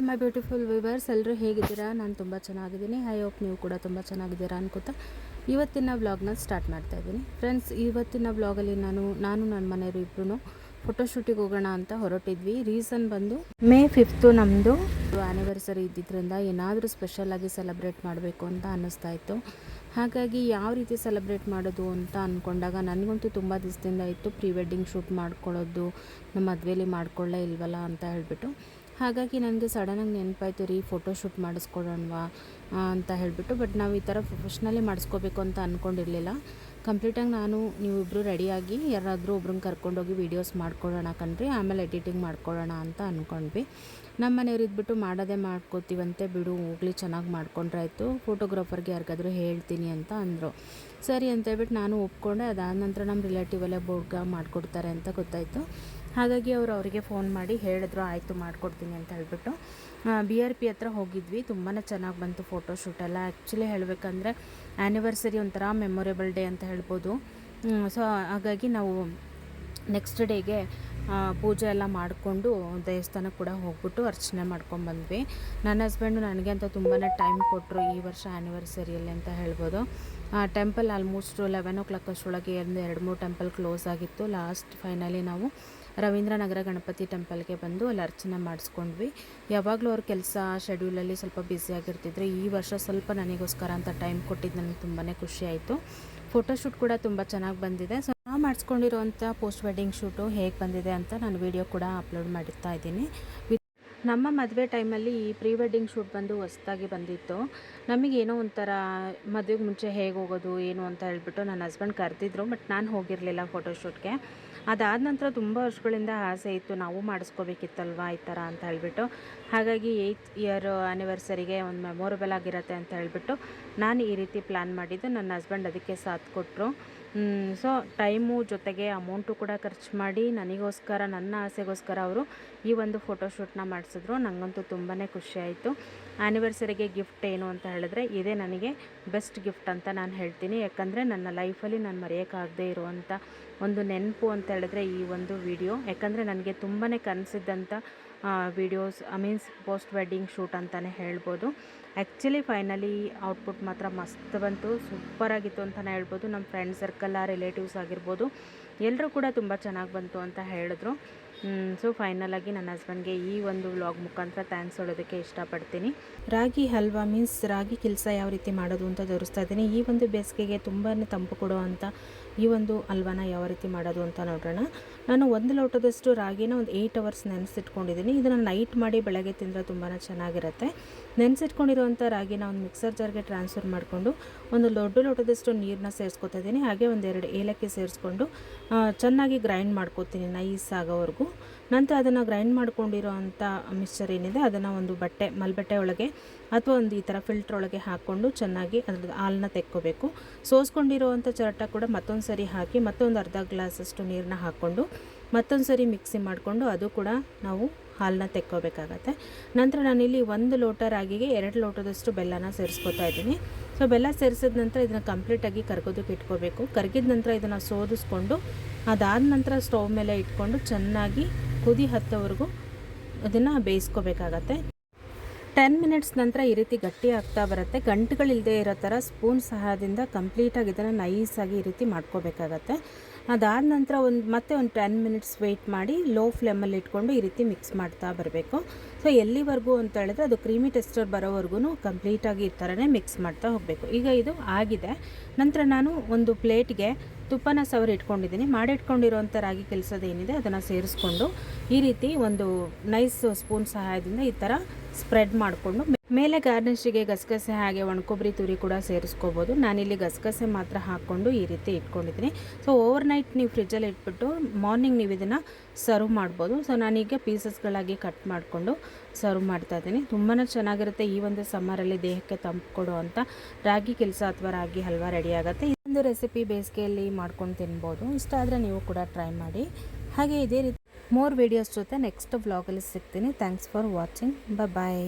All my beautiful viewers ಎಲ್ಲರೂ ಹೇಗಿದ್ದೀರಾ? ನಾನು ತುಂಬ ಚೆನ್ನಾಗಿದ್ದೀನಿ. ಐ ಹೋಪ್ ನೀವು ಕೂಡ ತುಂಬ ಚೆನ್ನಾಗಿದ್ದೀರಾ ಅನ್ಕೋತಾ ಇವತ್ತಿನ ವ್ಲಾಗ್ನ ಸ್ಟಾರ್ಟ್ ಮಾಡ್ತಾ ಇದ್ದೀನಿ. ಫ್ರೆಂಡ್ಸ್ ಇವತ್ತಿನ ವ್ಲಾಗಲ್ಲಿ ನಾನು ನಾನು ನನ್ನ ಮನೆಯವರು ಇಬ್ಬರು ಫೋಟೋಶೂಟಿಗೆ ಹೋಗೋಣ ಅಂತ ಹೊರಟಿದ್ವಿ. ರೀಸನ್ ಬಂದು ಮೇ ಫಿಫ್ತು ನಮ್ಮದು ಆ್ಯನಿವರ್ಸರಿ ಇದ್ದಿದ್ದರಿಂದ ಏನಾದರೂ ಸ್ಪೆಷಲಾಗಿ ಸೆಲೆಬ್ರೇಟ್ ಮಾಡಬೇಕು ಅಂತ ಅನ್ನಿಸ್ತಾ ಇತ್ತು. ಹಾಗಾಗಿ ಯಾವ ರೀತಿ ಸೆಲೆಬ್ರೇಟ್ ಮಾಡೋದು ಅಂತ ಅಂದ್ಕೊಂಡಾಗ ನನಗಂತೂ ತುಂಬ ದಿವಸದಿಂದ ಇತ್ತು. ಪ್ರೀ ವೆಡ್ಡಿಂಗ್ ಶೂಟ್ ಮಾಡ್ಕೊಳ್ಳೋದು ನಮ್ಮ ಮದುವೆಯಲ್ಲಿ ಮಾಡ್ಕೊಳ್ಳೇ ಇಲ್ವಲ್ಲ ಅಂತ ಹೇಳಿಬಿಟ್ಟು. ಹಾಗಾಗಿ ನನಗೆ ಸಡನ್ನಾಗಿ ನೆನಪಾಯ್ತು, ರೀ ಫೋಟೋಶೂಟ್ ಮಾಡಿಸ್ಕೊಡೋಣವಾ ಅಂತ ಹೇಳಿಬಿಟ್ಟು. ಬಟ್ ನಾವು ಈ ಥರ ಪ್ರೊಫೆಷ್ನಲಿ ಮಾಡಿಸ್ಕೋಬೇಕು ಅಂತ ಅಂದ್ಕೊಂಡಿರಲಿಲ್ಲ ಕಂಪ್ಲೀಟಾಗಿ ನಾನು ನೀವಿಬ್ಬರು ರೆಡಿಯಾಗಿ ಯಾರಾದರೂ ಒಬ್ರನ್ನ ಕರ್ಕೊಂಡೋಗಿ ವೀಡಿಯೋಸ್ ಮಾಡ್ಕೊಡೋಣ ಕಣ್ರಿ, ಆಮೇಲೆ ಎಡಿಟಿಂಗ್ ಮಾಡ್ಕೊಳ್ಳೋಣ ಅಂತ ಅಂದ್ಕೊಂಡ್ವಿ ನಮ್ಮ ಮನೆಯವ್ರು ಇದ್ಬಿಟ್ಟು ಮಾಡೋದೇ ಮಾಡ್ಕೋತೀವಂತೆ, ಬಿಡು, ಹೋಗ್ಲಿ, ಚೆನ್ನಾಗಿ ಮಾಡ್ಕೊಂಡ್ರಾಯ್ತು. ಫೋಟೋಗ್ರಾಫರ್ಗೆ ಯಾರಿಗಾದ್ರೂ ಹೇಳ್ತೀನಿ ಅಂತ ಅಂದರು. ಸರಿ ಅಂತ ಹೇಳ್ಬಿಟ್ಟು ನಾನು ಒಪ್ಕೊಂಡೆ. ಅದಾದ ನಂತರ ನಮ್ಮ ರಿಲೇಟಿವ್ ಎಲ್ಲ ಬೋರ್ಡ್ಗ ಮಾಡಿಕೊಡ್ತಾರೆ ಅಂತ ಗೊತ್ತಾಯಿತು. ಹಾಗಾಗಿ ಅವರು ಅವರಿಗೆ ಫೋನ್ ಮಾಡಿ ಹೇಳಿದ್ರು, ಆಯಿತು ಮಾಡಿಕೊಡ್ತೀನಿ ಅಂತ ಹೇಳಿಬಿಟ್ಟು ಬಿ ಆರ್ ಪಿ ಹತ್ರ ಹೋಗಿದ್ವಿ. ತುಂಬಾ ಚೆನ್ನಾಗಿ ಬಂತು ಫೋಟೋ ಶೂಟೆಲ್ಲ ಆ್ಯಕ್ಚುಲಿ ಹೇಳಬೇಕಂದ್ರೆ ಆ್ಯನಿವರ್ಸರಿ ಒಂಥರ ಮೆಮೊರೇಬಲ್ ಡೇ ಅಂತ ಹೇಳ್ಬೋದು. ಸೊ ಹಾಗಾಗಿ ನಾವು ನೆಕ್ಸ್ಟ್ ಡೇಗೆ ಪೂಜೆ ಎಲ್ಲ ಮಾಡಿಕೊಂಡು ದೇವಸ್ಥಾನಕ್ಕೆ ಕೂಡ ಹೋಗ್ಬಿಟ್ಟು ಅರ್ಚನೆ ಮಾಡ್ಕೊಂಡ್ಬಂದ್ವಿ ನನ್ನ ಹಸ್ಬೆಂಡು ನನಗೆ ಅಂತ ತುಂಬಾ ಟೈಮ್ ಕೊಟ್ಟರು ಈ ವರ್ಷ ಆ್ಯನಿವರ್ಸರಿಯಲ್ಲಿ ಅಂತ ಹೇಳ್ಬೋದು. Temple almost eleven o'clock ಅಷ್ಟರೊಳಗೆ ಒಂದು ಎರಡು ಮೂರು ಟೆಂಪಲ್ ಕ್ಲೋಸ್ ಆಗಿತ್ತು. ಲಾಸ್ಟ್ ಫೈನಲಿ ನಾವು ರವೀಂದ್ರನಗರ ಗಣಪತಿ ಟೆಂಪಲ್ಗೆ ಬಂದು ಅಲ್ಲಿ ಅರ್ಚನೆ ಮಾಡಿಸ್ಕೊಂಡ್ವಿ. ಯಾವಾಗಲೂ ಅವ್ರ ಕೆಲಸ ಶೆಡ್ಯೂಲಲ್ಲಿ ಸ್ವಲ್ಪ ಬ್ಯುಸಿಯಾಗಿರ್ತಿದ್ರೆ ಈ ವರ್ಷ ಸ್ವಲ್ಪ ನನಗೋಸ್ಕರ ಅಂತ ಟೈಮ್ ಕೊಟ್ಟಿದ್ದು ನನಗೆ ತುಂಬಾ ಖುಷಿ ಆಯಿತು. ಫೋಟೋಶೂಟ್ ಕೂಡ ತುಂಬ ಚೆನ್ನಾಗಿ ಬಂದಿದೆ. ಸೊ ನಾವು ಮಾಡಿಸ್ಕೊಂಡಿರೋಂಥ ಪೋಸ್ಟ್ ವೆಡ್ಡಿಂಗ್ ಶೂಟು ಹೇಗೆ ಬಂದಿದೆ ಅಂತ ನಾನು ವಿಡಿಯೋ ಕೂಡ ಅಪ್ಲೋಡ್ ಮಾಡ್ತಾ ಇದ್ದೀನಿ. ನಮ್ಮ ಮದುವೆ ಟೈಮಲ್ಲಿ ಈ ಪ್ರೀ ವೆಡ್ಡಿಂಗ್ ಶೂಟ್ ಬಂದು ಹೊಸ್ದಾಗಿ ಬಂದಿತ್ತು. ನಮಗೇನೋ ಒಂಥರ ಮದುವೆಗೆ ಮುಂಚೆ ಹೇಗೆ ಹೋಗೋದು, ಏನು ಅಂತ ಹೇಳ್ಬಿಟ್ಟು ನನ್ನ ಹಸ್ಬೆಂಡ್ ಕರೆದಿದ್ರು, ಬಟ್ ನಾನು ಹೋಗಿರಲಿಲ್ಲ ಫೋಟೋಶೂಟ್ಗೆ ಅದಾದ ನಂತರ ತುಂಬ ವರ್ಷಗಳಿಂದ ಆಸೆ ಇತ್ತು, ನಾವು ಮಾಡಿಸ್ಕೋಬೇಕಿತ್ತಲ್ವ ಈ ಥರ ಅಂತ ಹೇಳಿಬಿಟ್ಟು. ಹಾಗಾಗಿ ಏಯ್ತ್ ಇಯರ್ ಆ್ಯನಿವರ್ಸರಿಗೆ ಒಂದು ಮೆಮೊರಬಲ್ ಆಗಿರುತ್ತೆ ಅಂತ ಹೇಳಿಬಿಟ್ಟು ನಾನು ಈ ರೀತಿ ಪ್ಲ್ಯಾನ್ ಮಾಡಿದ್ದು ನನ್ನ ಹಸ್ಬೆಂಡ್ ಅದಕ್ಕೆ ಸಾಥ್ ಕೊಟ್ಟರು ಸೊ ಟೈಮು ಜೊತೆಗೆ ಅಮೌಂಟು ಕೂಡ ಖರ್ಚು ಮಾಡಿ ನನಗೋಸ್ಕರ, ನನ್ನ ಆಸೆಗೋಸ್ಕರ ಅವರು ಈ ಒಂದು ಫೋಟೋಶೂಟ್ನ ಮಾಡಿಸಿದ್ರು. ನನಗಂತೂ ತುಂಬಾ ಖುಷಿಯಾಯಿತು ಆ್ಯನಿವರ್ಸರಿಗೆ ಗಿಫ್ಟ್ ಏನು ಅಂತ ಹೇಳಿದ್ರೆ ಇದೇ ನನಗೆ ಬೆಸ್ಟ್ ಗಿಫ್ಟ್ ಅಂತ ನಾನು ಹೇಳ್ತೀನಿ. ಯಾಕಂದರೆ ನನ್ನ ಲೈಫಲ್ಲಿ ನಾನು ಮರೆಯೋಕ್ಕಾಗದೇ ಇರುವಂಥ ಒಂದು ನೆನಪು ಅಂತ ಹೇಳಿದ್ರೆ ಈ ಒಂದು ವಿಡಿಯೋ ಯಾಕಂದರೆ ನನಗೆ ತುಂಬಾ ಕನಸಿದ್ದಂಥ videos means post wedding shoot ಅಂತಲೇ ಹೇಳ್ಬೋದು. ಆ್ಯಕ್ಚುಲಿ ಫೈನಲಿ ಔಟ್ಪುಟ್ ಮಾತ್ರ ಮಸ್ತ್ ಬಂತು. ಸೂಪರಾಗಿತ್ತು ಅಂತಲೇ ಹೇಳ್ಬೋದು. ನಮ್ಮ ಫ್ರೆಂಡ್ ಸರ್ಕಲ್ ಆ ರಿಲೇಟಿವ್ಸ್ ಆಗಿರ್ಬೋದು. ಎಲ್ಲರೂ ಕೂಡ ತುಂಬ ಚೆನ್ನಾಗಿ ಬಂತು ಅಂತ ಹೇಳಿದ್ರು. ಸೊ ಫೈನಲಾಗಿ ನನ್ನ ಹಸ್ಬೆಂಡ್ಗೆ ಈ ಒಂದು ವ್ಲಾಗ್ ಮುಖಾಂತರ ಥ್ಯಾಂಕ್ಸ್ ಹೇಳೋದಕ್ಕೆ ಇಷ್ಟಪಡ್ತೀನಿ. ರಾಗಿ ಹಲ್ವಾ ಮೀನ್ಸ್ ರಾಗಿ ಕೆಲಸ ಯಾವ ರೀತಿ ಮಾಡೋದು ಅಂತ ತೋರಿಸ್ತಾ ಇದ್ದೀನಿ. ಈ ಒಂದು ಬೇಸಿಗೆಗೆ ತುಂಬಾ ತಂಪು ಕೊಡುವಂಥ ಈ ಒಂದು ಹಲ್ವಾನ ಯಾವ ರೀತಿ ಮಾಡೋದು ಅಂತ ನೋಡೋಣ. ನಾನು ಒಂದು ಲೋಟದಷ್ಟು ರಾಗಿನ ಒಂದು ಏಯ್ಟ್ ಅವರ್ಸ್ ನೆನೆಸಿಟ್ಕೊಂಡಿದ್ದೀನಿ. ಇದನ್ನು ನೈಟ್ ಮಾಡಿ ಬೆಳಗ್ಗೆ ತಿಂದರೆ ತುಂಬಾ ಚೆನ್ನಾಗಿರುತ್ತೆ. ನೆನೆಸಿಟ್ಕೊಂಡಿರುವಂಥ ರಾಗಿನ ಒಂದು ಮಿಕ್ಸರ್ ಜಾರ್ಗೆ ಟ್ರಾನ್ಸ್ಫರ್ ಮಾಡಿಕೊಂಡು ಒಂದು ದೊಡ್ಡ ಲೋಟದಷ್ಟು ನೀರನ್ನ ಸೇರಿಸ್ಕೊತಾ ಇದ್ದೀನಿ. ಹಾಗೆ ಒಂದೆರಡು ಏಲಕ್ಕಿ ಸೇರಿಸ್ಕೊಂಡು ಚೆನ್ನಾಗಿ ಗ್ರೈಂಡ್ ಮಾಡ್ಕೋತೀನಿ ನೈಸ್ ಆಗೋವರೆಗೂ. ನಂತರ ಅದನ್ನು ಗ್ರೈಂಡ್ ಮಾಡ್ಕೊಂಡಿರೋ ಅಂಥ ಮಿಕ್ಸ್ಚರ್ ಏನಿದೆ, ಅದನ್ನು ಒಂದು ಬಟ್ಟೆ, ಮಲ್ಬಟ್ಟೆ ಒಳಗೆ ಅಥವಾ ಒಂದು ಈ ಥರ ಫಿಲ್ಟ್ರ್ ಒಳಗೆ ಹಾಕ್ಕೊಂಡು ಚೆನ್ನಾಗಿ ಅದ್ರ ಹಾಲನ್ನ ತೆಕ್ಕೋಬೇಕು. ಸೋಸ್ಕೊಂಡಿರೋವಂಥ ಚರಟ ಕೂಡ ಮತ್ತೊಂದು ಸರಿ ಹಾಕಿ, ಮತ್ತೊಂದು ಅರ್ಧ ಗ್ಲಾಸಷ್ಟು ನೀರನ್ನ ಹಾಕ್ಕೊಂಡು ಮತ್ತೊಂದು ಸರಿ ಮಿಕ್ಸಿ ಮಾಡಿಕೊಂಡು ಅದು ಕೂಡ ನಾವು ಹಾಲನ್ನ ತೆಕ್ಕೋಬೇಕಾಗತ್ತೆ. ನಂತರ ನಾನಿಲ್ಲಿ ಒಂದು ಲೋಟ ರಾಗಿಗೆ ಎರಡು ಲೋಟದಷ್ಟು ಬೆಲ್ಲನ ಸೇರಿಸ್ಕೊತಾ ಇದ್ದೀನಿ. ಸೊ, ಬೆಲ್ಲ ಸೇರಿಸಿದ ನಂತರ ಇದನ್ನು ಕಂಪ್ಲೀಟಾಗಿ ಕರ್ಗೋದಕ್ಕೆ ಇಟ್ಕೋಬೇಕು. ಕರಗಿದ ನಂತರ ಇದನ್ನು ಸೋದಿಸ್ಕೊಂಡು, ಅದಾದ ನಂತರ ಸ್ಟವ್ ಮೇಲೆ ಇಟ್ಕೊಂಡು ಚೆನ್ನಾಗಿ ಕುದಿ ಹತ್ತೋವರೆಗೂ ಅದನ್ನು ಬೇಯಿಸ್ಕೋಬೇಕಾಗತ್ತೆ. ಟೆನ್ ಮಿನಿಟ್ಸ್ ನಂತರ ಈ ರೀತಿ ಗಟ್ಟಿ ಆಗ್ತಾ ಬರುತ್ತೆ. ಗಂಟುಗಳಿಲ್ಲದೆ ಇರೋ ಥರ ಸ್ಪೂನ್ ಸಹಾಯದಿಂದ ಕಂಪ್ಲೀಟಾಗಿ ಇದನ್ನು ನೈಸಾಗಿ ಈ ರೀತಿ ಮಾಡ್ಕೋಬೇಕಾಗತ್ತೆ. ಅದಾದ ನಂತರ ಒಂದು ಮತ್ತೆ ಒಂದು ಟೆನ್ ಮಿನಿಟ್ಸ್ ವೆಯ್ಟ್ ಮಾಡಿ ಲೋ ಫ್ಲೇಮಲ್ಲಿ ಇಟ್ಕೊಂಡು ಈ ರೀತಿ ಮಿಕ್ಸ್ ಮಾಡ್ತಾ ಬರಬೇಕು. ಸೊ, ಎಲ್ಲಿವರೆಗೂ ಅಂತ ಹೇಳಿದ್ರೆ ಅದು ಕ್ರೀಮಿ ಟೆಸ್ಟರ್ ಬರೋವರೆಗೂ ಕಂಪ್ಲೀಟಾಗಿ ಈ ಥರನೇ ಮಿಕ್ಸ್ ಮಾಡ್ತಾ ಹೋಗಬೇಕು. ಈಗ ಇದು ಆಗಿದೆ. ನಂತರ ನಾನು ಒಂದು ಪ್ಲೇಟ್ಗೆ ತುಪ್ಪನ ಸವರಿ ಇಟ್ಕೊಂಡಿದ್ದೀನಿ. ಮಾಡಿಟ್ಕೊಂಡಿರೋಂಥ ರಾಗಿ ಕೆಲಸದೇನಿದೆ ಅದನ್ನು ಸೇರಿಸ್ಕೊಂಡು ಈ ರೀತಿ ಒಂದು ನೈಸ್ ಸ್ಪೂನ್ ಸಹಾಯದಿಂದ ಈ ಥರ ಸ್ಪ್ರೆಡ್ ಮಾಡಿಕೊಂಡು ಮೇಲೆ ಗಾರ್ನಿಷಿಗೆ ಗಸಗಸೆ ಹಾಗೆ ಒಣಕೊಬ್ಬರಿ ತುರಿ ಕೂಡ ಸೇರಿಸ್ಕೋಬೋದು. ನಾನಿಲ್ಲಿ ಗಸಗಸೆ ಮಾತ್ರ ಹಾಕ್ಕೊಂಡು ಈ ರೀತಿ ಇಟ್ಕೊಂಡಿದ್ದೀನಿ. ಸೊ ಓವರ್ ನೈಟ್ ನೀವು ಫ್ರಿಜ್ಜಲ್ಲಿ ಇಟ್ಬಿಟ್ಟು ಮಾರ್ನಿಂಗ್ ನೀವು ಇದನ್ನು ಸರ್ವ್ ಮಾಡ್ಬೋದು. ಸೊ ನಾನೀಗ ಪೀಸಸ್ಗಳಾಗಿ ಕಟ್ ಮಾಡಿಕೊಂಡು ಸರ್ವ್ ಮಾಡ್ತಾ ಇದ್ದೀನಿ. ತುಂಬಾ ಚೆನ್ನಾಗಿರುತ್ತೆ ಈ ಒಂದು ಸಮ್ಮರಲ್ಲಿ ದೇಹಕ್ಕೆ ತಂಪು ಕೊಡುವಂಥ ರಾಗಿ ಕೆಲಸ ಅಥವಾ ರಾಗಿ ಹಲ್ವಾ ರೆಡಿ ಆಗುತ್ತೆ. ಒಂದು ರೆಸಿಪಿ ಬೇಸಿಗೆಯಲ್ಲಿ ಮಾಡ್ಕೊಂಡು ತಿನ್ಬೋದು. ಇಷ್ಟ ಆದರೆ ನೀವು ಕೂಡ ಟ್ರೈ ಮಾಡಿ. ಹಾಗೆ ಇದೇ ರೀತಿ ಮೋರ್ ವೀಡಿಯೋಸ್ ಜೊತೆ ನೆಕ್ಸ್ಟ್ ವ್ಲಾಗಲ್ಲಿ ಸಿಗ್ತೀನಿ. Thanks for watching bye